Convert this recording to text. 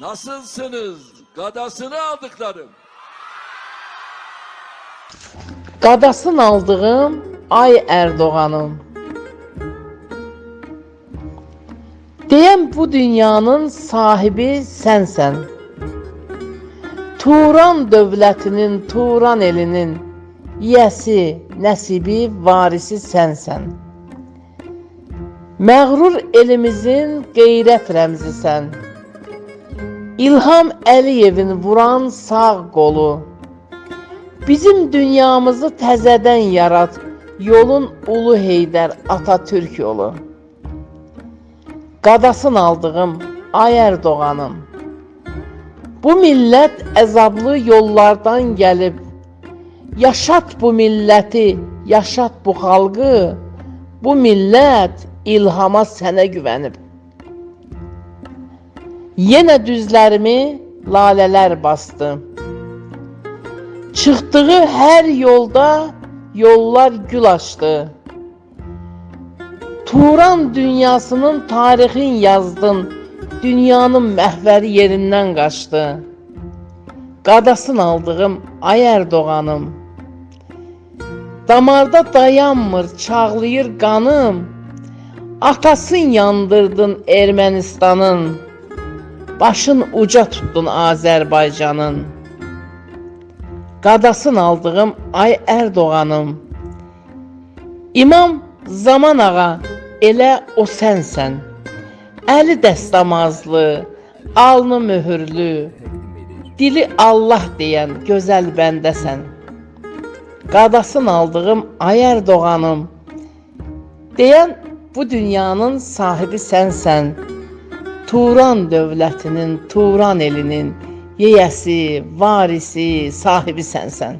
Nasılsınız? Gadasını aldıklarım. Qadasın aldığım ay Erdoğanım. Deyəm bu dünyanın sahibi sənsən. Turan dövlətinin, Turan elinin yiyəsi, nəsibi, varisi sənsən. Məğrur elimizin qeyrət rəmzisən. İlham Əliyevin vuran sağ qolu. Bizim dünyamızı təzədən yarat. Yolun Ulu Heydər Atatürk yolu. Qadasın aldığım ay Erdoğanım. Bu millət əzablı yollardan gəlib. Yaşat bu milləti, yaşat bu xalqı. Bu millət ilhama sənə güvənib. Yenə düzlərimi lalələr bastı. Çıxdığı hər yolda yollar gül açdı. Turan dünyasının tarixin yazdın. Dünyanın məhvəri yerindən qaçdı. Qadasın aldığım ay Erdoğanım. Damarda dayanmır, çağlayır qanım. Atasın yandırdın Ermənistanın. Başın uca tutdun Azərbaycanın. Qadasın aldığım ay Erdoğanım. İmam Zaman ağa elə o sənsən. Əli dəstəmazlı, alnı möhürlü, dili Allah deyən gözəl bəndəsən. Qadasın aldığım ay Erdoğanım. Deyən bu dünyanın sahibi sənsən. Turan dövlətinin, Turan elinin yeyəsi, varisi, sahibi sənsən.